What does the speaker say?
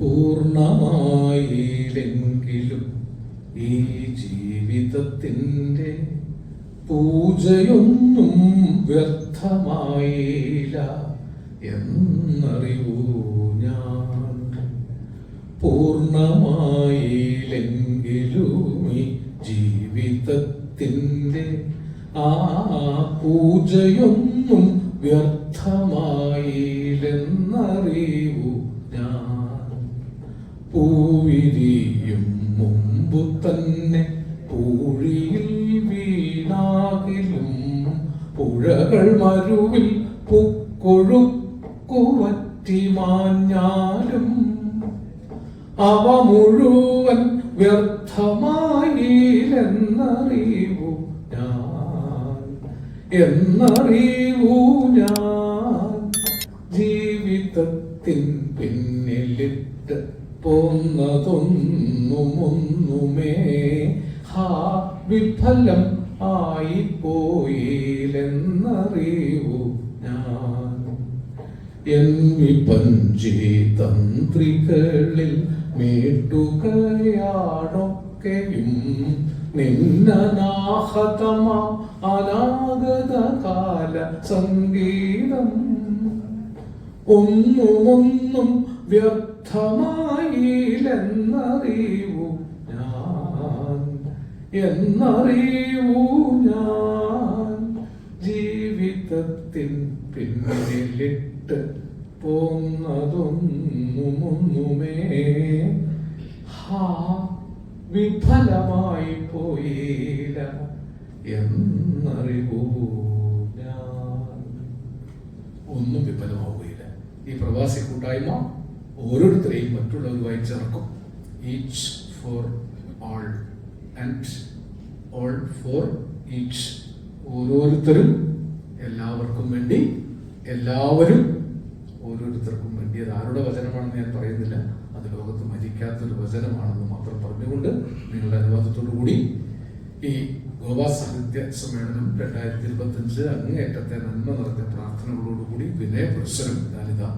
പൂർണമായില്ലെങ്കിലും ഈ ജീവിതത്തിന്റെ പൂജയൊന്നും വ്യർത്ഥമായില്ല എന്നറിവൂ ഞാൻ പൂർണമായില്ലെങ്കിലും ഈ ജീവിതത്തിന്റെ ആ പൂജയൊന്നും വ്യർത്ഥമായില്ലെന്നറിവൂ ഞാൻ പൂവിരിയും മുമ്പു തന്നെ പൂഴിയിൽ വീണാകിലും പുഴകൾ മരുവിൽ പുക്കൊഴുക്കുവറ്റി മാഞ്ഞാലും അവ മുഴുവൻ വ്യർത്ഥമായില്ലെന്നറിവു ഞാൻ. എന്നറിവു ഞാൻ. ജീവിതത്തിൻ പിന്നിലിട്ട് പോന്നതൊന്നുമൊന്നുമേ ഹാ വിഫലം ആയിപ്പോയില്ലെന്നറിവു ഞാൻ. എൻ വിപഞ്ചി തന്ത്രികളിൽ മീട്ടുകയാണൊക്കെയും നിന്നനാഹതമാ അനാഗത കാല സംഗീതം. ഒന്നുമൊന്നും വ്യർത്ഥമായില്ലെന്നറിവു ഞാൻ. എന്നറിയൂ ഞാൻ. ജീവിതത്തിൻ പിന്നിലിട്ട് പോന്നതൊന്നുമൊന്നുമേ. ഹാ വിഫലമായി പോയില്ല എന്നറിവൂ ഞാൻ. ഒന്നും വിഫലമാവുകയില്ല. ഈ പ്രവാസി കൂട്ടായ്മ ഓരോരുത്തരെയും മറ്റുള്ളവരുമായി ചേർക്കും each for all and all for each ഓരോരുത്തരും എല്ലാവർക്കും വേണ്ടി എല്ലാവരും ഓരോരുത്തർക്കും വേണ്ടി. അത് ആരുടെ വചനമാണെന്ന് ഞാൻ പറയുന്നില്ല. അത് ലോകത്ത് മരിക്കാത്തൊരു വചനമാണെന്ന് മാത്രം പറഞ്ഞുകൊണ്ട് നിങ്ങളുടെ അനുവാദത്തോടു കൂടി ഈ ഗോവാ സാഹിത്യ സമ്മേളനം രണ്ടായിരത്തി ഇരുപത്തി അഞ്ച് അങ്ങേയറ്റത്തെ നന്മ നിറഞ്ഞ പ്രാർത്ഥനകളോടുകൂടി വിനയ പുരുഷനും ഞാനിതാ